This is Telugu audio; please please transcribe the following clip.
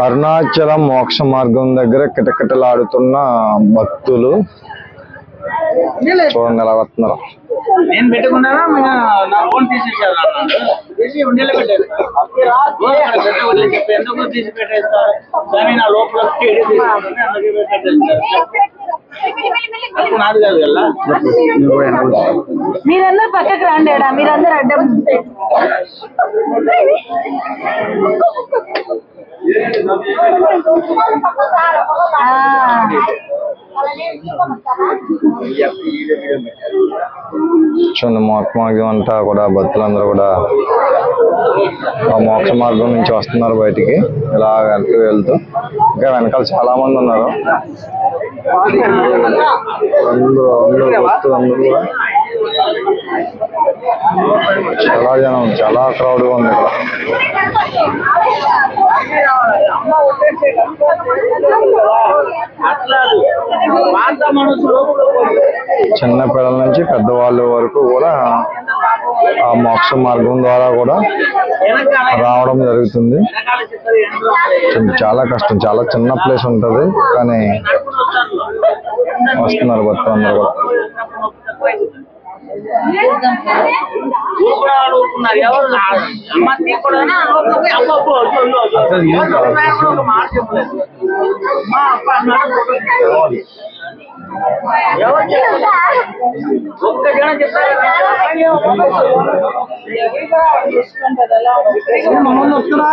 అరుణాచలం మోక్ష మార్గం దగ్గర కిటకిటలాడుతున్న భక్తులు చూడండి ఎలా వస్తున్నారు. నేను పెట్టుకున్నానా? మన నా ఫోన్ తీసేసారు అన్నాడు తీసి ఉండేలా పెట్టారు. పెట్టకూడదు చెప్పి ఎందుకు తీసి పెట్టేస్తారు? కానీ నా లోపల కేడి తీసుకుంటుంది అందుకే పెట్టేస్తారు అప్పుడు నాది కాదు కదా? మీరందరూ పక్కకు రండి మీరందరూ అడ్డం. చూడండి మోక్ష మార్గం అంతా కూడా భక్తులందరూ కూడా మోక్ష మార్గం నుంచి వస్తున్నారు బయటికి ఇలా వెనక్కి వెళ్తూ. ఇంకా వెనకాల చాలా మంది ఉన్నారు. అందరూ అందరూ భక్తులు అందరూ కూడా. చాలా జనం చాలా క్రౌడ్ ఉంది. చిన్న పిల్లల నుంచి పెద్దవాళ్ళ వరకు కూడా ఆ మోక్ష మార్గం ద్వారా కూడా రావడం జరుగుతుంది. చాలా కష్టం చాలా చిన్న ప్లేస్ ఉంటుంది కానీ వస్తున్నారు భక్తులందరూ కూడా. అప్ప అన్నాడు. ఎవరు చెప్పలేదు? ఒక్క జనం వస్తున్నా